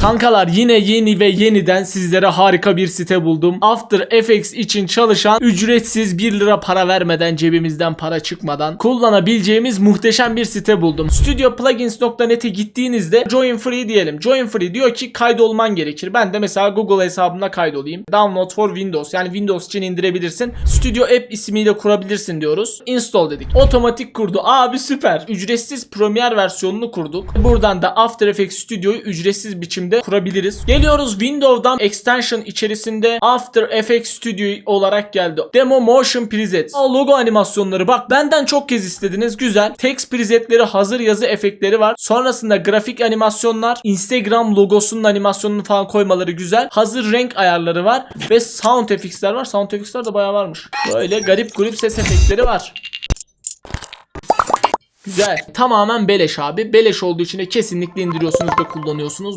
Kankalar yine yeni ve yeniden sizlere harika bir site buldum. After Effects için çalışan ücretsiz 1 lira para vermeden cebimizden para çıkmadan kullanabileceğimiz muhteşem bir site buldum. Studioplugins.net'e gittiğinizde Join Free diyelim. Join Free diyor ki kaydolman gerekir. Ben de mesela Google hesabımla kaydolayım. Download for Windows yani Windows için indirebilirsin. Studio App ismiyle kurabilirsin diyoruz. Install dedik. Otomatik kurdu. Abi süper. Ücretsiz Premiere versiyonunu kurduk. Buradan da After Effects Studio'yu ücretsiz biçimde kurabiliriz. Geliyoruz Windows'dan extension içerisinde After Effects Studio olarak geldi. Demo Motion Preset. Aa, logo animasyonları bak benden çok kez istediniz. Güzel. Text presetleri hazır yazı efektleri var. Sonrasında grafik animasyonlar, Instagram logosunun animasyonunu falan koymaları güzel. Hazır renk ayarları var ve sound effects'ler var. Sound effects'ler de bayağı varmış. Böyle garip grup ses efektleri var. Güzel. Tamamen beleş abi. Beleş olduğu için de kesinlikle indiriyorsunuz ve kullanıyorsunuz.